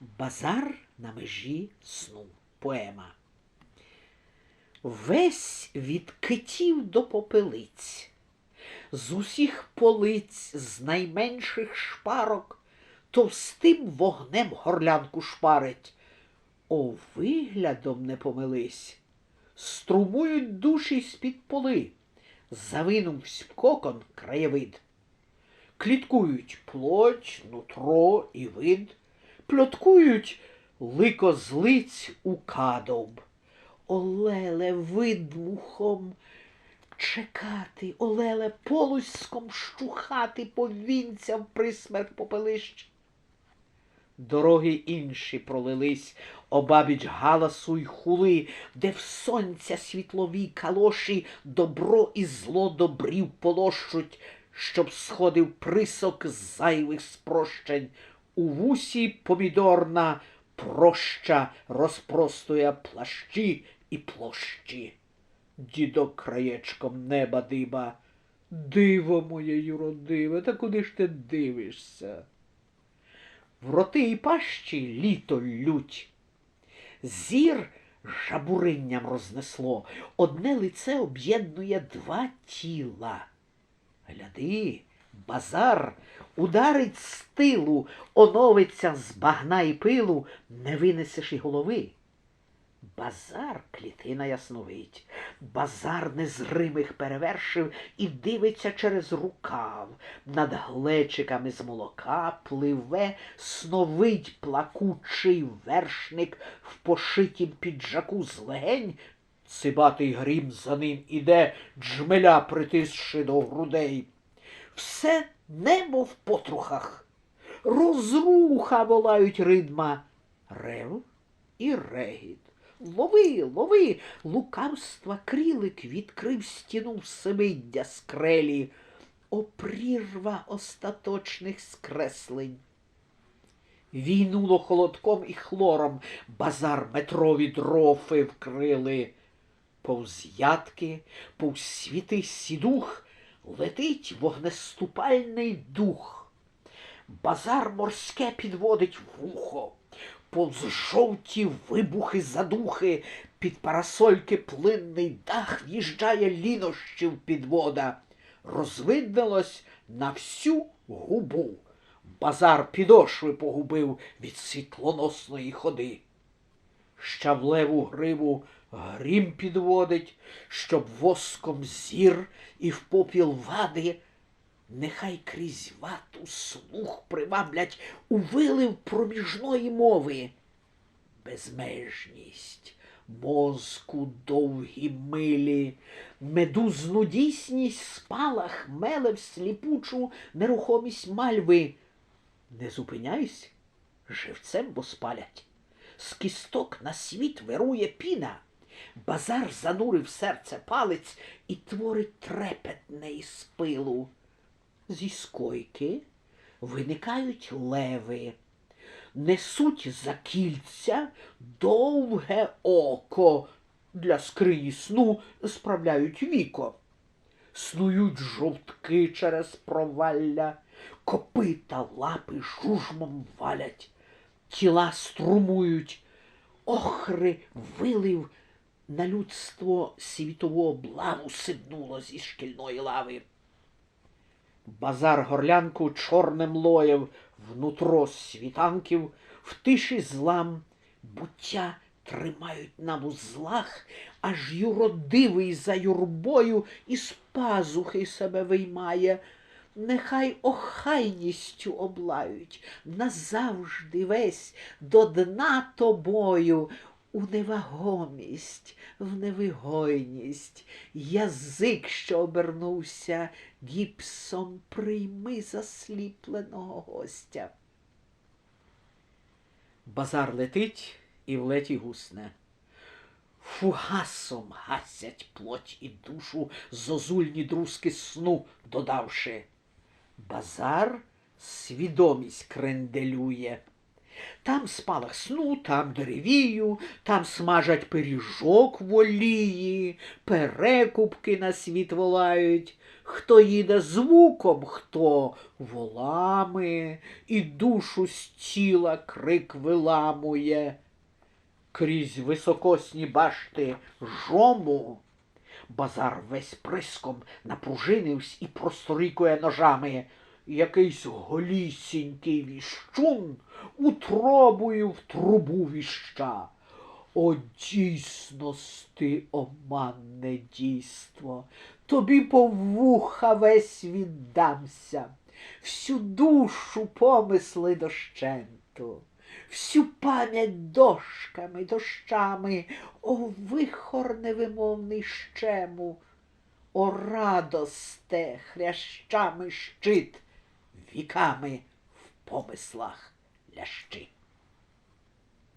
Базар на межі сну. Поема. Весь від китів до попелиць, з усіх полиць, з найменших шпарок, товстим вогнем горлянку шпарить. О, виглядом не помились, струмують душі з-під поли, завинувсь в кокон краєвид. Кліткують плоть, нутро і вид, пльоткують лико злиць у кадовб. Олеле видмухом чекати, олеле полуськом щухати повінцям присмерть попелищ. Дороги інші пролились, обабіч галасу й хули, де в сонця світлові калоші добро і зло добрів полощуть, щоб сходив присок зайвих спрощень. У вусі помідорна проща розпростує плащі і площі. Дідок краєчком неба диба. Диво моє юродиве, та куди ж ти дивишся? В роти і пащі літо лють. Зір жабуринням рознесло, одне лице об'єднує два тіла. Гляди, базар ударить з тилу, оновиться з багна і пилу, не винесеш і голови. Базар клітина ясновидь, базар незримих перевершив і дивиться через рукав. Над глечиками з молока пливе, сновидь плакучий вершник в пошитім піджаку з легень. Цибатий грім за ним іде, джмеля притисши до грудей. Все небо в потрухах, розруха волають ридма, рев і регіт. Лови, лови, лукавства крілик відкрив стіну всемиддя скрелі, опрірва остаточних скреслень. Війнуло холодком і хлором, базар метрові дрофи вкрили. Повз ядки, повз світи сідух летить вогнеступальний дух. Базар морське підводить вухо повз жовті вибухи задухи, під парасольки плинний дах в'їжджає лінощів підвода. Розвиднилось на всю губу. Базар підошви погубив від світлоносної ходи. Щавлеву гриву грім підводить, щоб воском зір і в попіл вади Нехай крізь вату слух приваблять у вилив проміжної мови. Безмежність, мозку довгі милі, медузну дійсність спалах меле сліпучу нерухомість мальви. Не зупиняйсь, живцем бо спалять. З кісток на світ вирує піна. Базар занурив серце палець і творить трепетне із пилу. Зі скойки виникають леви, несуть за кільця довге око, для скрині сну справляють віко, снують жовтки через провалля, копита лапи жужмом валять, тіла струмують, охри вилив. На людство світову облаву сиднуло зі шкільної лави. Базар горлянку чорним лоєв, внутро світанків, в тиші злам, буття тримають на вузлах, аж юродивий за юрбою із пазухи себе виймає. Нехай охайністю облають назавжди весь до дна тобою, у невагомість, в невигойність, язик, що обернувся гіпсом, прийми засліпленого гостя. Базар летить і в леті гусне. Фугасом гасять плоть і душу, зозульні друзки сну додавши. Базар свідомість кренделює. Там спалах сну, там деревію, там смажать пиріжок в олії, перекупки на світ волають. Хто їде звуком, хто волами, і душу з тіла крик виламує. Крізь високосні башти жому. Базар весь приском напружинився і просторікує ножами. Якийсь голісінький віщун утробою в трубу віща. О, дійсності, оманне дійство, тобі по вуха весь віддамся, всю душу помисли дощенту, всю пам'ять дошками, дощами, о вихор невимовний щему, о радосте хрящами щит, віками в помислах лящить.